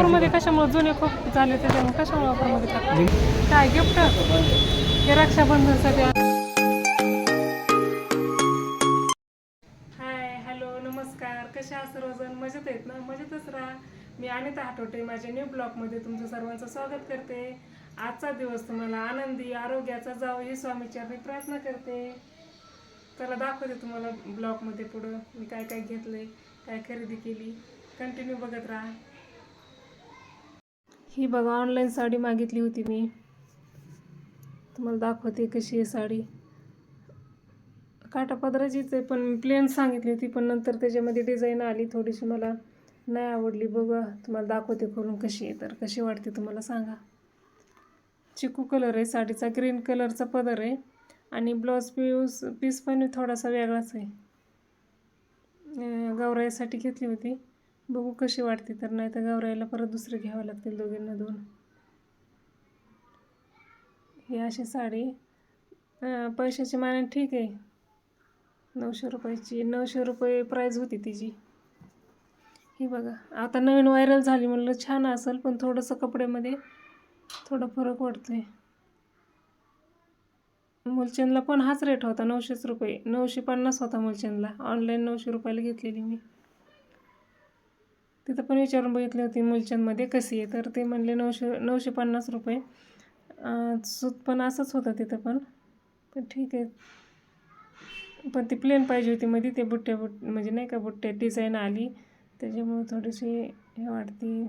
ऑफरमध्ये कशामुळे जुने खूप झाले त्याच्यामुळे कशामुळे ऑफरमध्ये काय गिफ्ट हे रक्षाबंधनसाठी हाय हॅलो नमस्कार. कशा आहात सर्वजण? मजेत आहेत ना? मजेतच राहा. मी अनिता हाटोटे माझ्या न्यू ब्लॉगमध्ये तुमचं सर्वांचं स्वागत करते. आजचा दिवस तुम्हाला आनंदी आरोग्याचा जावं हे स्वामीचरणी प्रार्थना करते. चला दाखवते तुम्हाला ब्लॉगमध्ये पुढं मी काय काय घेतलंय काय खरेदी केली. कंटिन्यू बघत राहा. ही बघा ऑनलाईन साडी मागितली होती मी. तुम्हाला दाखवते कशी आहे साडी. काटा पदराचीच आहे पण प्लेन सांगितली होती पण नंतर त्याच्यामध्ये डिझाईन आली थोडीशी मला नाही आवडली. बघा तुम्हाला दाखवते करून कशी आहे तर कशी वाटते तुम्हाला सांगा. चिकू कलर आहे साडीचा ग्रीन कलरचा पदर आहे. आणि ब्लाऊज पीस पीस पण थोडासा वेगळाच आहे. गौराईसाठी घेतली होती. बघू कशी वाटते तर नाही तर गौराईला परत दुसरे घ्यावं लागतील दोघींना दोन. ही अशी साडी पैशाची मानाने ठीक आहे. नऊशे रुपयाची नऊशे रुपये प्राईज होती तिची. ही बघा आता नवीन व्हायरल झाली म्हणलं छान असेल पण थोडंसं कपड्यामध्ये थोडा फरक वाटतोय. मुलचंदला पण हाच रेट होता नऊशेच रुपये नऊशे पन्नास होता मुलचंदला. ऑनलाईन नऊशे रुपयाला घेतलेली मी. तिथं पण विचारून बघितली होती मुलचंदमध्ये कशी आहे. तर ते म्हणले नऊशे नऊशे पन्नास रुपये. सूत पण असंच होतं तिथं पण. पण ठीक आहे. पण ती प्लेन पाहिजे होती मध्ये. ते बुट्ट्या बुट म्हणजे नाही का बुट्टे डिझाईन आली. त्याच्यामुळे थोडीशी हे वाटते.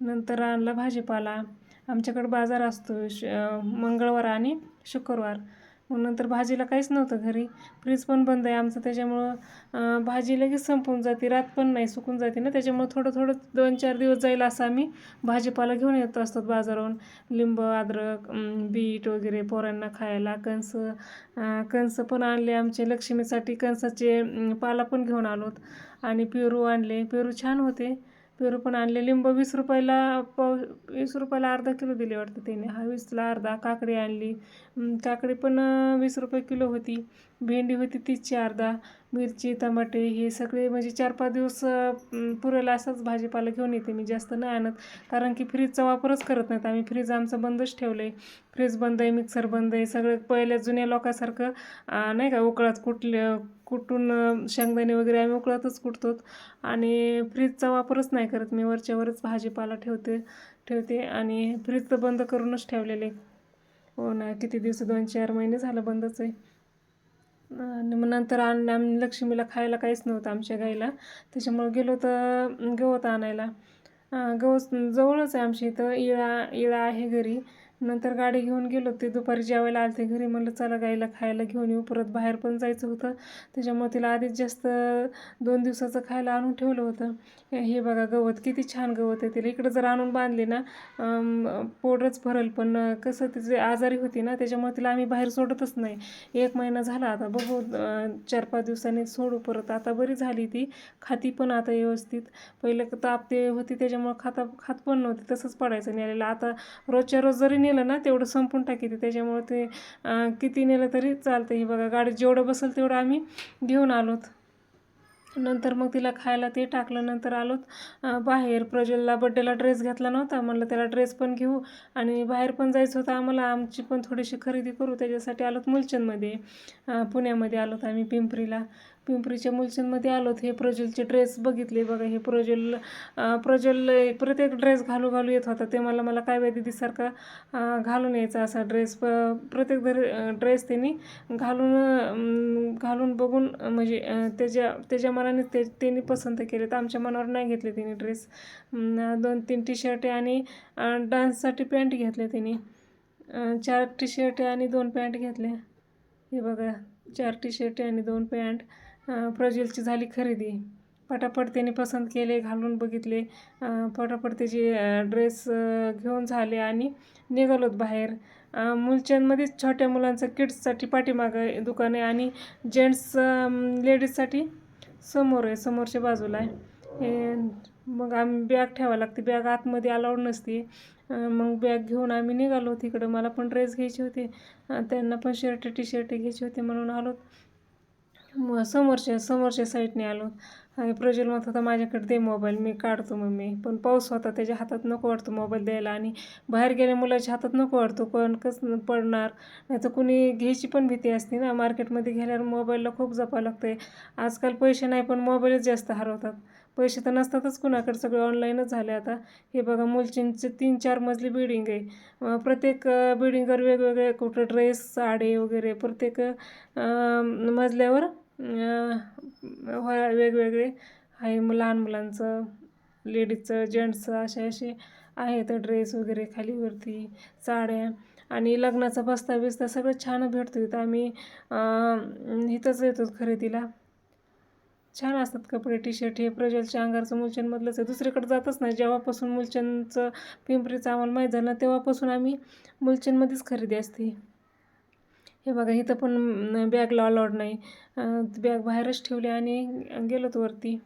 नंतर आणला भाजीपाला. आमच्याकडं बाजार असतो श मंगळवार आणि शुक्रवार. मग नंतर भाजीला काहीच नव्हतं घरी. फ्रीज पण बंद आहे आमचं त्याच्यामुळं भाजी लगेच संपून जाते रात पण नाही सुकून जाते ना. त्याच्यामुळं थोडं थोडं दोन चार दिवस जाईल असं आम्ही भाजीपाला घेऊन येत असतो बाजारावरून. लिंब अद्रक बीट वगैरे पोरांना खायला. कणस अं, कणस पण आणले आमचे. लक्ष्मीसाठी कणसाचे पाला पण घेऊन आलोत आणि पेरू आणले. पेरू छान होते. पेरू पण आणले. लिंब वीस रुपयाला पाव वीस रुपयाला अर्धा किलो दिले वाटतं त्याने. हा वीसला अर्धा. काकडी आणली. काकडी पण वीस रुपये किलो होती. भेंडी होती तीसची अर्धा मिरची टमाटे हे सगळे म्हणजे चार पाच दिवस पुरेल असाच भाजीपाला घेऊन येते मी. जास्त नाही आणत कारण की फ्रीजचा वापरच करत नाहीत आम्ही. फ्रीज आमचं बंदच ठेवलं आहे फ्रीज बंद आहे मिक्सर बंद आहे सगळं पहिल्या जुन्या लोकांसारखं नाही का उकळात कुठल्या कुटून शेंगदाणे वगैरे आम्ही उकळतच कुटतो आणि फ्रीजचा वापरच नाही करत मी. वरच्यावरच भाजीपाला ठेवते ठेवते आणि फ्रीज तर बंद करूनच ठेवलेले. हो ना किती दिवस दोन चार महिने झालं बंदच आहे. आणि मग नंतर आणलं आम्ही लक्ष्मीला खायला काहीच नव्हतं आमच्या गाईला त्याच्यामुळं गेलो तर गवत आणायला. गवत जवळच आहे आमच्या इथं. इळा इळा आहे घरी. नंतर गाडी घेऊन गेलो. ते दुपारी जेवायला आलते. घरी म्हणलं चला गाईला खायला घेऊन येऊ. परत बाहेर पण जायचं होतं. त्याच्यामुळे तिला आधीच जास्त दोन दिवसाचं खायला आणून ठेवलं होतं. हे बघा गवत किती छान गवत आहे. तिला इकडं जर आणून बांधले ना पोटच भरल. पण कसं तिचे आजारी होती ना त्याच्यामुळे तिला आम्ही बाहेर सोडतच नाही. एक महिना झाला आता. बघू चार पाच दिवसांनी सोडू परत. आता बरी झाली ती. खाती पण आता व्यवस्थित. पहिलं ताप ते होती त्याच्यामुळं खाता खात पण नव्हती. तसंच पडायचं. नेलेलं. आता रोजच्या रोज जरी नेलं ना तेवढं संपून टाकी त्याच्यामुळे ते किती नेलं तरी चालतं हे बघा गाडीत जेवढं बसेल तेवढं आम्ही घेऊन आलोत. नंतर मग तिला खायला ते टाकलं नंतर आलोत. बाहेर प्रज्वलला बड्डेला ड्रेस घेतला नव्हता. म्हणलं त्याला ड्रेस पण घेऊ. आणि बाहेर पण जायचं होतं आम्हाला. आमची पण थोडीशी खरेदी करू. त्याच्यासाठी आलोत मुलचंदमध्ये. पुण्यामध्ये आलोत आम्ही पिंपरीला. पिंपरीच्या मुलचंदमध्ये आलो हे प्रज्वलचे ड्रेस बघितले बघा. हे प्रज्वल प्रज्वल प्रत्येक ड्रेस घालू घालू येत होता. ते मला मला काय वेळ दिदीसारखा घालून यायचा असा ड्रेस प प्रत्येक ड्रेस त्यांनी घालून घालून बघून म्हणजे त्याच्या त्याच्या मनाने ते त्यांनी पसंत केले. तर आमच्या मनावर नाही घेतले त्यांनी ड्रेस दोन तीन टी शर्टे आणि डान्ससाठी पॅन्ट घेतले त्यांनी. चार टी शर्टे आणि दोन पॅन्ट घेतल्या हे बघा. चार टी शर्टे आणि दोन पॅन्ट प्रज्वलची झाली खरेदी. पटापट त्याने पसंत केले घालून बघितले. पटापट त्याचे ड्रेस घेऊन झाले आणि निघालोत बाहेर. मुलच्यांमध्येच छोट्या मुलांचं किड्ससाठी पाठीमागं दुकान आहे आणि जेंट्स लेडीजसाठी समोर आहे समोरच्या बाजूला आहे. मग आम्ही बॅग ठेवावं लागते. बॅग आतमध्ये अलाउड नसते. मग बॅग घेऊन आम्ही निघालो तिकडं. मला पण ड्रेस घ्यायचे होते. त्यांना पण शर्ट टी शर्ट घ्यायचे होते म्हणून आलो मग समोरच्या समोरच्या साईडने आलो. आणि प्रज्वल म्हणत होता माझ्याकडे दे मोबाईल मी काढतो मम्मी. पण पाऊस होता त्याच्या हातात नको वाटतो मोबाईल द्यायला. आणि बाहेर गेल्या मुलाच्या हातात नको वाटतो पण कसं पडणार? नाही तर कुणी घ्यायची पण भीती असते ना. मार्केटमध्ये गेल्यावर मोबाईलला खूप जपावं लागतं आहे आजकाल पैसे नाही पण मोबाईलच जास्त हरवतात. पैसे तर नसतातच कुणाकडे. सगळे ऑनलाईनच झाले आता. हे बघा मुलचींचे तीन चार मजली बिल्डिंग आहे. प्रत्येक बिल्डिंगवर वेगवेगळे कुठं ड्रेस साडी वगैरे प्रत्येक मजल्यावर हो, वेगवेगळे. आहे मग लहान मुलांचं लेडीजचं जेंट्सचं असे असे आहेत ड्रेस वगैरे खालीवरती साड्या. आणि लग्नाचा बस्ता बिस्ता सगळं छान भेटतो तिथं. आम्ही इथंच येतो खरेदीला. छान असतात कपडे टी शर्ट हे प्रजलच्या अंगारचं मुलचंदमधलंच आहे. दुसरीकडे जातच नाही. जेव्हापासून मुलचंदचं पिंपरीचं आम्हाला माहीत झालं तेव्हापासून आम्ही मुलचंदमध्येच खरेदी असते. हे बघा इथं पण बॅगला अलाउड नाही. बॅग बाहेरच ठेवली आणि गेलोत वरती.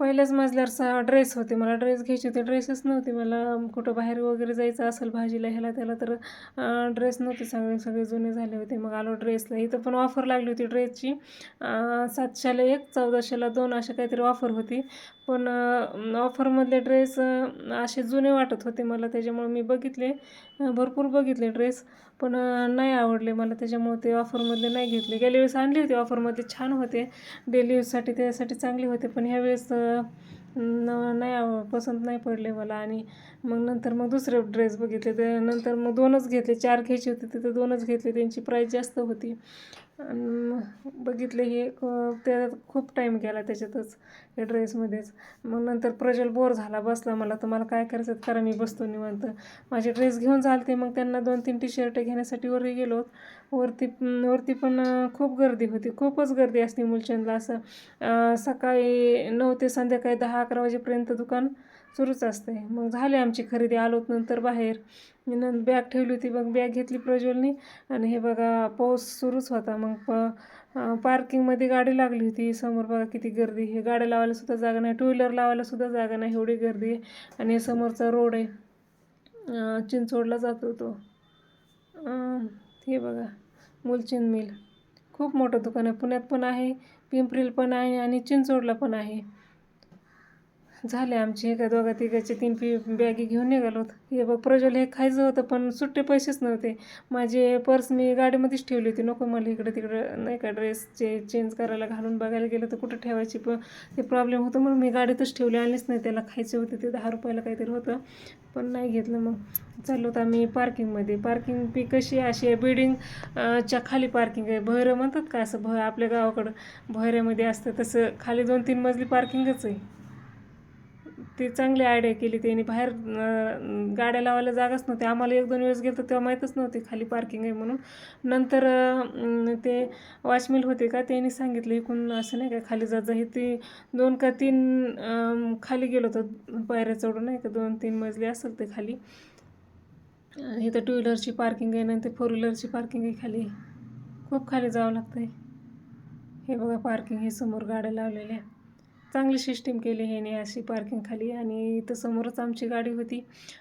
पहिल्याच मजल्यावर ड्रेस होते मला. ड्रेस घ्यायचे होते ड्रेसच नव्हते मला. कुठं बाहेर वगैरे जायचं असेल भाजीला ह्याला त्याला तर ड्रेस नव्हते. सगळे सगळे जुने झाले होते. मग आलो ड्रेसला इथं पण ऑफर लागली होती ड्रेसची सातशेला एक चौदाशेला दोन अशा काहीतरी ऑफर होती. पण ऑफरमधले ड्रेस असे जुने वाटत होते मला. त्याच्यामुळे मी बघितले भरपूर बघितले ड्रेस पण नाही आवडले मला. त्याच्यामुळे ते ऑफरमधले नाही घेतले. गेल्या वेळेस आणले होते ऑफरमधले छान होते. डेली यूजसाठी त्यासाठी चांगले होते पण ह्यावेळेस न- नाही आव पसंत नाही पडले मला. आणि मग नंतर मग दुसरे ड्रेस बघितले. ते नंतर मग दोनच घेतले. चार घ्यायचे होते तिथे दोनच घेतले. त्यांची प्राईस जास्त होती. आणि मग हे त्यात खूप टाईम गेला त्याच्यातच या ड्रेसमध्येच मग नंतर प्रजल बोर झाला बसला मला तर मला काय करायचं करा मी बसतो निवांत. माझे ड्रेस घेऊन झालते मग त्यांना दोन तीन टी शर्ट घेण्यासाठी वरती गेलो. वरती वरती पण खूप गर्दी होती खूपच गर्दी असते मुलचंदला असं. सकाळी नऊ ते संध्याकाळी दहा अकरा वाजेपर्यंत दुकान. सुरूच असते. मग झाले आमची खरेदी आलोत नंतर बाहेर. मी नंतर बॅग ठेवली होती मग बॅग घेतली प्रज्वलनी. आणि हे बघा पाऊस सुरूच होता. मग प पार्किंगमध्ये गाडी लागली होती. समोर बघा किती गर्दी हे गाड्या लावायला सुद्धा जागा नाही. टू व्हीलर लावायला सुद्धा जागा नाही. एवढी गर्दी आहे. आणि हे समोरचा रोड आहे. चिंचोडला जातो तो हे बघा मुलचिंद मिल. खूप मोठं दुकान आहे. पुण्यात पण आहे पिंपरील पण आहे आणि चिंचोडला पण आहे. झाले आमचे एका दोघा तिघाचे तीन पी बॅगी घेऊन निघालो हे बघ प्रज्वल हे खायचं होतं पण सुट्टे पैसेच नव्हते. माझे पर्स मी गाडीमध्येच ठेवली होती. नको मला इकडं तिकडं नाही का ड्रेसचे चेंज करायला घालून बघायला गेलं तर कुठं ठेवायची पण ते प्रॉब्लेम होतं. म्हणून मी गाडीतच ठेवली. आणलीच नाही. त्याला खायचे होते ते दहा रुपयाला काहीतरी होतं पण नाही घेतलं मग. चाललो होतं आम्ही पार्किंगमध्ये पार्किंग पी कशी आहे? अशी आहे बिल्डिंगच्या खाली पार्किंग आहे. भैरं म्हणतात का असं? भय आपल्या गावाकडं. भैऱ्यामध्ये असतं तसं. खाली दोन तीन मजली पार्किंगच आहे. ती चांगली आयडिया केली त्यांनी बाहेर गाड्या लावायला जागाच नव्हती. आम्हाला एक दोन वेळेस गेलो तेव्हा माहीतच नव्हती खाली पार्किंग आहे म्हणून. नंतर ते वॉचमेल होते का त्यांनी सांगितलं इकडून असं नाही का खाली जात जा. हे ती दोन का तीन खाली गेलो होतो. पायऱ्या चढून नाही का दोन तीन मजली असेल ते खाली. हे इथं टू व्हीलरची पार्किंग आहे नंतर फोर व्हीलरची पार्किंग आहे खाली. खूप खाली जावं लागतं आहे हे बघा पार्किंग हे समोर गाड्या लावलेल्या चांगली सिस्टीम केली ह्याने अशी पार्किंगखाली आणि इथं समोरच आमची गाडी होती.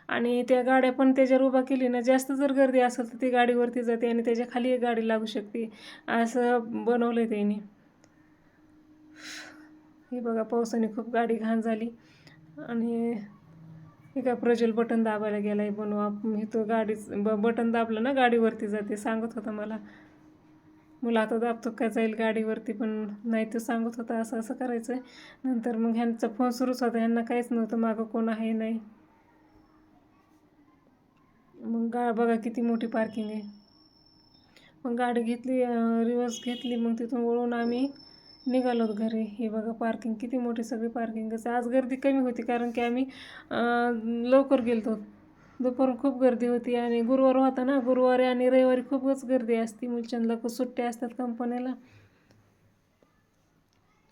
आणि त्या गाड्या पण त्याच्यावर उभा केली ना जास्त जर गर्दी असेल तर ती गाडीवरती जाते आणि त्याच्याखाली एक गाडी लागू शकते. असं बनवलं आहे त्याने. हे बघा पावसाने खूप गाडी घाण झाली. आणि हे काय प्रज्वल बटन दाबायला गेला आहे बनवा तो गाडीच ब बटन दाबलं ना गाडीवरती जाते सांगत होता मला. मुलं आता दाबतो काय जाईल गाडीवरती पण नाही तो सांगत होता असं असं करायचं आहे नंतर मग ह्यांचा फोन सुरूच होता ह्यांना काहीच नव्हतं मागं कोण आहे नाही. मग गा बघा किती मोठी पार्किंग आहे. मग गाडी घेतली रिवर्स घेतली मग तिथून वळून आम्ही निघालोत घरी. हे बघा पार्किंग किती मोठी सगळी पार्किंगच आज गर्दी कमी होती कारण की आम्ही लवकर लवकर होतो दुपारून खूप गर्दी होती आणि गुरुवार होता ना गुरुवारी आणि रविवारी खूपच गर्दी असते. मुलचंदला खूप सुट्ट्या असतात कंपनीला.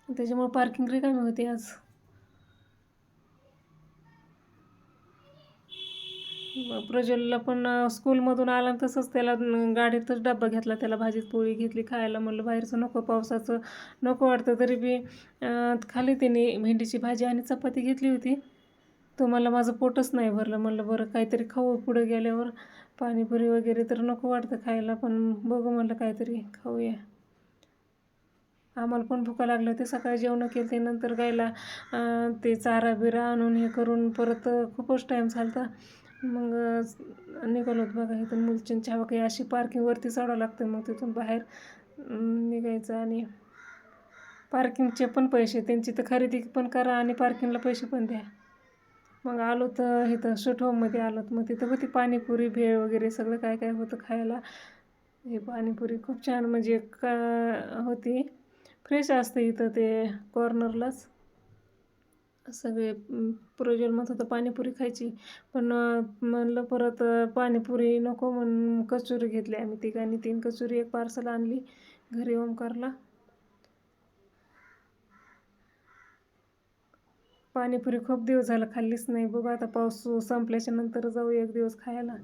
त्याच्यामुळे पार्किंग रिकामी होती आज. प्रज्वलला पण स्कूलमधून आला तसंच त्याला गाडीतच डब्बा घेतला. त्याला भाजीत पोळी घेतली खायला म्हणलं बाहेरचं नको पावसाचं नको वाटतं तरी बी खाली त्याने भेंडीची भाजी आणि चपाती घेतली होती. तो मला माझं पोटच नाही भरलं. म्हणलं बरं काहीतरी खाऊ पुढे गेल्यावर. पाणीपुरी वगैरे तर नको वाटतं खायला पण बघू म्हणलं काहीतरी खाऊया. आम्हाला पण भुका लागल्या ते सकाळी जेवणं केलं ते नंतर गायला ते चारा बिरा आणून हे करून परत खूपच टाईम झाला मग निघालो बघा इथून मुलचीन छावा काही अशी पार्किंगवरती चढावं लागतं मग तिथून बाहेर निघायचं आणि पार्किंगचे पण पैसे त्यांची तर खरेदी पण करा आणि पार्किंगला पैसे पण द्या. मग आलो तर इथं शूट होममध्ये आलो तर मग तिथं होती पाणीपुरी भेळ वगैरे सगळं काय काय होतं खायला. हे पाणीपुरी खूप छान म्हणजे का होती. फ्रेश असतं इथं ते कॉर्नरलाच सगळे अं, प्रज्वल म्हणत होतं पाणीपुरी खायची. पण म्हणलं परत पाणीपुरी नको म्हणून कचोरी घेतली आम्ही तिघांनी. तीन कचोरी एक पार्सल आणली. घरी ओमकारला पाणीपुरी खूप दिवस झालं खाल्लीच नाही. बघू आता पाऊस संपल्याच्या नंतर जाऊ एक दिवस खायला.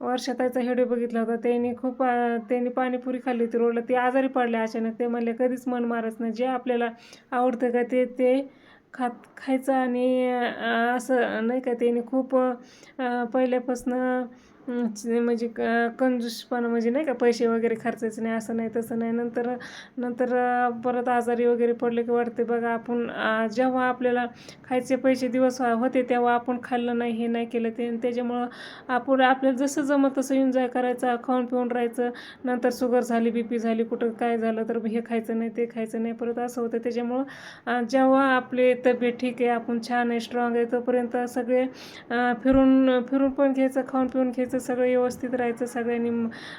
वर्षाताईचा हेडू बघितला होता. त्यांनी खूप त्यांनी पाणीपुरी खाल्ली होती. रोडला ते आजारी पडले अचानक. ते म्हणले कधीच मन मारत नाही. जे आपल्याला आवडतं का ते ते खात खायचं आणि असं नाही का? त्यांनी खूप पहिल्यापासून पहिल्यापासनं म्हणजे क कंजूसपणा म्हणजे नाही का पैसे वगैरे खर्चायचे नाही असं नाही तसं नाही. नंतर नंतर परत आजारी वगैरे पडले की वाटते बघा आपण जेव्हा आपल्याला खायचे पैसे दिवस होते तेव्हा आपण खाल्लं नाही हे नाही केलं ते आणि त्याच्यामुळं आपण आपल्याला जसं जमत तसं एन्जॉय करायचं खाऊन पिऊन राहायचं. नंतर शुगर झाली बी पी झाली कुठं काय झालं तर हे खायचं नाही ते खायचं नाही परत असं होतं. त्याच्यामुळं जेव्हा आपली तब्येत ठीक आहे आपण छान आहे स्ट्रॉंग आहे तोपर्यंत सगळे फिरून फिरून पण घ्यायचं खाऊन पिऊन घ्यायचं सगळं व्यवस्थित राहायचं सगळ्यांनी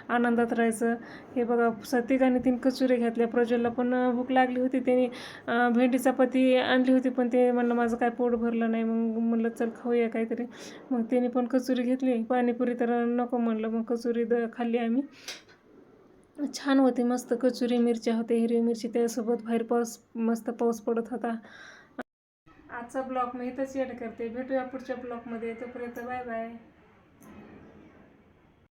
आनंदात राहायचं. हे बघा सतिकाने तीन कचुरे घातल्या. प्रज्वलला पण भूक लागली होती. त्यांनी भेंडीचा भेंडी चपाती आणली होती पण ते म्हणलं माझं काय पोट भरलं नाही. मग म्हणलं चल खाऊया काहीतरी. मग त्याने पण कचोरी घेतली. पाणीपुरी तर नको म्हणलं. मग कचोरी द खाल्ली आम्ही. छान होती मस्त कचोरी. मिरच्या होत्या हिरवी मिरची. त्यासोबत बाहेर पाऊस मस्त पाऊस पडत होता. आजचा ब्लॉग मी इथंच एड करते. भेटूया पुढच्या ब्लॉगमध्ये. तोपर्यंत बाय बाय.